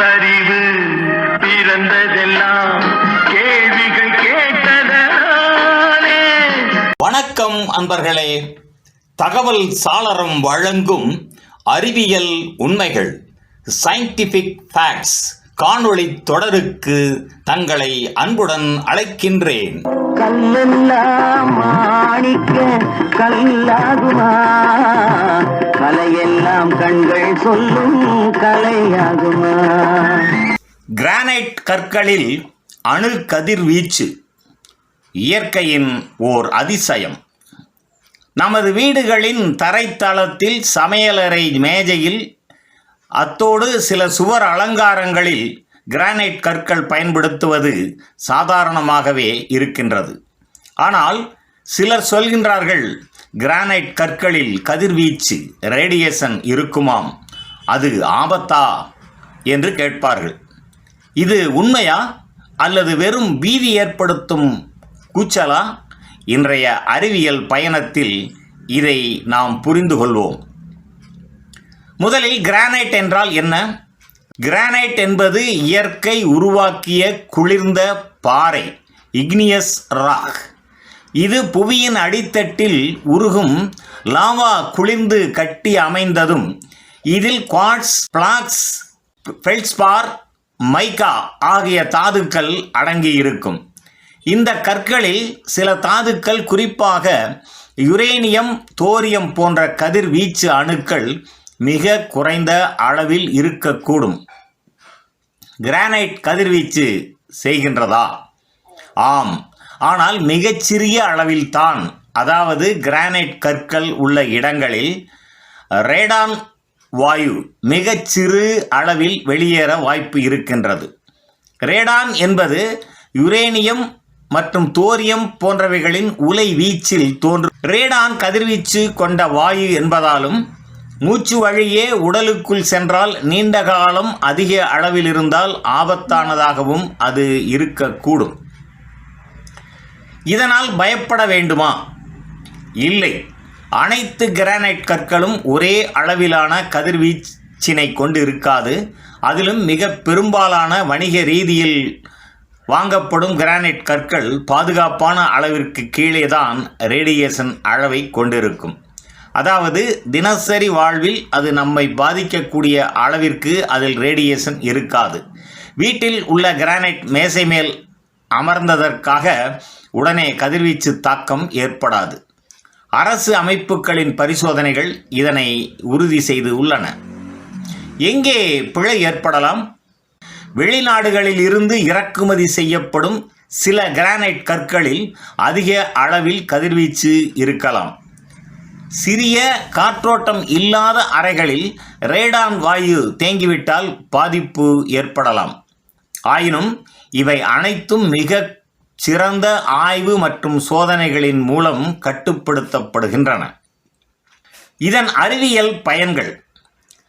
பகுத்தறிவு பிறந்ததெல்லாம் கேள்விகள் கேட்டதனாலே வணக்கம் அன்பர்களே. தகவல் சாளரம் வழங்கும் அறிவியல் உண்மைகள் சயின்டிபிக் ஃபேக்ட்ஸ் காணொளி தொடருக்கு தங்களை அன்புடன் அழைக்கின்றேன். கல்லெல்லாம் மாணிக்க கல்லாகுமா? கலையெல்லாம் கண்கள் சொல்லும் கலையாகுமா? கிரானைட் கற்களில் அணு கதிர்வீச்சு இயற்கையின் ஓர் அதிசயம். நமது வீடுகளின் தரைத்தளத்தில் சமையலறை மேஜையில் அத்தோடு சில சுவர் அலங்காரங்களில் கிரானைட் கற்கள் பயன்படுத்துவது சாதாரணமாகவே இருக்கின்றது. ஆனால் சிலர் சொல்கின்றார்கள் கிரானைட் கற்களில் கதிர்வீச்சு ரேடியேஷன் இருக்குமாம். அது ஆபத்தா? என்று கேட்பார்கள். இது உண்மையா? அல்லது வெறும் பீதி ஏற்படுத்தும் கூச்சலா? இன்றைய அறிவியல் பயணத்தில் இதை நாம் புரிந்து கொள்வோம். முதலில் கிரானைட் என்றால் என்ன? கிரானைட் என்பது இயற்கை உருவாக்கிய குளிர்ந்த பாறை இக்னியஸ் ராக் இது புவியின் அடித்தட்டில் உருகும் லாவா குளிர்ந்து கட்டி அமைந்ததும் இதில் குவாட்ஸ் பிளாக்ஸ் ஃபெல்ஸ்பார் மைக்கா ஆகிய தாதுக்கள் அடங்கியிருக்கும். இந்த கற்களில் சில தாதுக்கள் குறிப்பாக யுரேனியம் தோரியம் போன்ற கதிர்வீச்சு அணுக்கள் மிக குறைந்த அளவில் இருக்கக்கூடும். கிரானைட் கதிர்வீச்சு செய்கின்றதா? ஆம். ஆனால் மிகச்சிறிய அளவில்தான். அதாவது கிரானைட் கற்கள் உள்ள இடங்களில் ரேடான் வாயு மிகச்சிறு அளவில் வெளியேற வாய்ப்பு இருக்கின்றது. ரேடான் என்பது யுரேனியம் மற்றும் தோரியம் போன்றவைகளின் உலை வீச்சில் தோன்றும். ரேடான் கதிர்வீச்சு கொண்ட வாயு என்பதாலும் மூச்சு வழியே உடலுக்குள் சென்றால் நீண்ட காலம் அதிக அளவில் இருந்தால் ஆபத்தானதாகவும் அது இருக்கக்கூடும். இதனால் பயப்பட வேண்டுமா? இல்லை. அனைத்து கிரானைட் கற்களும் ஒரே அளவிலான கதிர்வீச்சினை கொண்டு இருக்காது அதிலும் மிக பெரும்பாலான வணிக ரீதியில் வாங்கப்படும் கிரானைட் கற்கள் பாதுகாப்பான அளவிற்கு கீழே தான் ரேடியேஷன் அளவை கொண்டிருக்கும். அதாவது தினசரி வாழ்வில் அது நம்மை பாதிக்கக்கூடிய அளவிற்கு அதில் ரேடியேஷன் இருக்காது. வீட்டில் உள்ள கிரானைட் மேசை மேல் அமர்ந்ததற்காக உடனே கதிர்வீச்சு தாக்கம் ஏற்படாது. அரசு அமைப்புகளின் பரிசோதனைகள் இதனை உறுதி செய்து உள்ளன. எங்கே பிழை ஏற்படலாம்? வெளிநாடுகளில் இருந்து இறக்குமதி செய்யப்படும் சில கிரானைட் கற்களில் அதிக அளவில் கதிர்வீச்சு இருக்கலாம். சிறிய காற்றோட்டம் இல்லாத அறைகளில் ரேடான் வாயு தேங்கிவிட்டால் பாதிப்பு ஏற்படலாம். ஆயினும் இவை அனைத்தும் மிக சிறந்த ஆய்வு மற்றும் சோதனைகளின் மூலம் கட்டுப்படுத்தப்படுகின்றன. இதன் அறிவியல் பயன்கள்.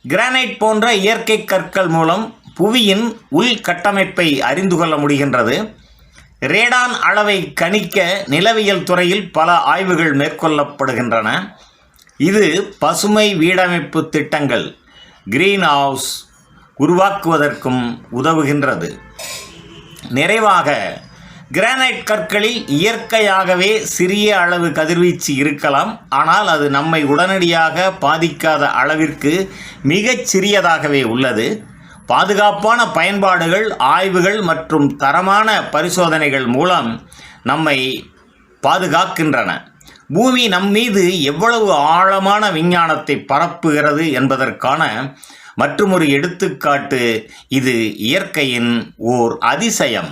கிரானைட் போன்ற இயற்கை கற்கள் மூலம் புவியின் உள்கட்டமைப்பை அறிந்து கொள்ள முடிகின்றது. ரேடான் அளவை கணிக்க நிலவியல் துறையில் பல ஆய்வுகள் மேற்கொள்ளப்படுகின்றன. இது பசுமை வீடமைப்பு திட்டங்கள் கிரீன் ஹவுஸ் உருவாக்குவதற்கும் உதவுகின்றது. நிறைவாக கிரானைட் கற்களில் இயற்கையாகவே சிறிய அளவு கதிர்வீச்சு இருக்கலாம். ஆனால் அது நம்மை உடனடியாக பாதிக்காத அளவிற்கு மிகச் சிறியதாகவே உள்ளது. பாதுகாப்பான பயன்பாடுகள் ஆய்வுகள் மற்றும் தரமான பரிசோதனைகள் மூலம் நம்மை பாதுகாக்கின்றன. பூமி நம் மீது எவ்வளவு ஆழமான விஞ்ஞானத்தை பரப்புகிறது என்பதற்கான மற்றுமொரு எடுத்துக்காட்டு இது இயற்கையின் ஓர் அதிசயம்.